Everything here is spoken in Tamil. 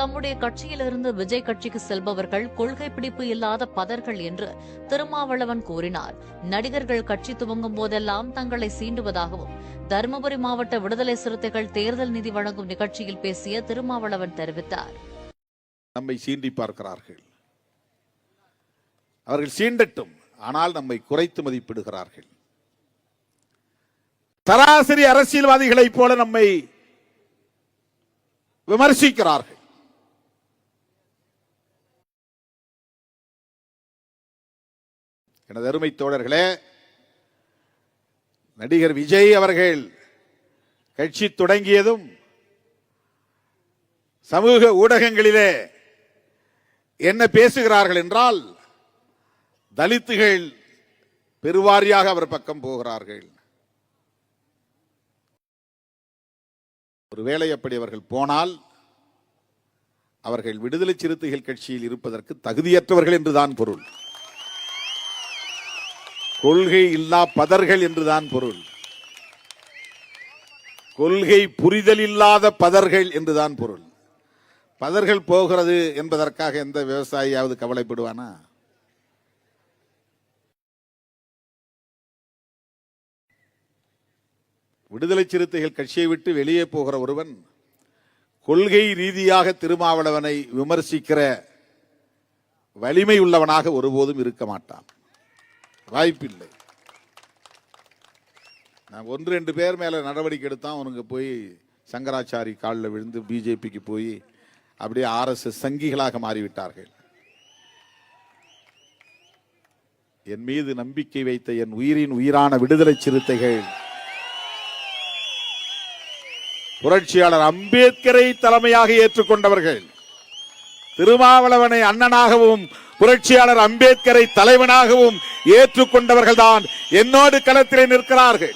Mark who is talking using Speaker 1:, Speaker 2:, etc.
Speaker 1: தம்முடைய கட்சியிலிருந்து விஜய் கட்சிக்கு செல்பவர்கள் கொள்கை பிடிப்பு இல்லாத பதர்கள் என்று திருமாவளவன் கூறினார். நடிகர்கள் கட்சி துவங்கும் போதெல்லாம் தங்களை சீண்டுவதாகவும் தருமபுரி மாவட்ட விடுதலை சிறுத்தைகள் தேர்தல் நிதி வழங்கும் நிகழ்ச்சியில் பேசிய திருமாவளவன் தெரிவித்தார்.
Speaker 2: நம்மை சீண்டி பார்க்கிறார்கள். அவர்கள் சீண்டட்டும் ஆனால் நம்மை குறைத்து மதிப்பிடுகிறார்கள். சராசரி அரசியல்வாதிகளைப் போல நம்மை விமர்சிக்கிறார்கள். எனது அருமை தோழர்களே நடிகர் விஜய் அவர்கள் கட்சி தொடங்கியதும் சமூக ஊடகங்களிலே என்ன பேசுகிறார்கள் என்றால் தலித்துகள் பெருவாரியாக அவர் பக்கம் போகிறார்கள். ஒருவேளை அப்படி அவர்கள் போனால் அவர்கள் விடுதலை சிறுத்தைகள் கட்சியில் இருப்பதற்கு தகுதியற்றவர்கள் என்றுதான் பொருள். கொள்கை இல்லா பதர்கள் என்றுதான் பொருள். கொள்கை புரிதல் இல்லாத பதர்கள் என்றுதான் பொருள். பதர்கள் போகிறது என்பதற்காக எந்த விவசாயியாவது கவலைப்படுவானா? விடுதலை சிறுத்தைகள் கட்சியை விட்டு வெளியே போகிற ஒருவன் கொள்கை ரீதியாக திருமாவளவனை விமர்சிக்கிற வலிமை உள்ளவனாக ஒருபோதும் இருக்க மாட்டான். வாய்ப்பில்லை. நான் ஒன்று ரெண்டு பேர் மேல நடவடிக்கை எடுத்தான். அவனுங்க போய் சங்கராச்சாரி காலில் விழுந்து பிஜேபிக்கு போய் அப்படியே ஆர்எஸ்எஸ் சங்கிகளாக மாறிவிட்டார்கள். என் மீது நம்பிக்கை வைத்த என் உயிரின் உயிரான விடுதலை சிறுத்தைகள் புரட்சியாளர் அம்பேத்கரை தலைமையாக ஏற்றுக்கொண்டவர்கள் திருமாவளவனை அண்ணனாகவும் புரட்சியாளர் அம்பேத்கரை தலைவனாகவும் ஏற்றுக்கொண்டவர்கள்தான். என்னோடு களத்திலே நிற்கிறார்கள்.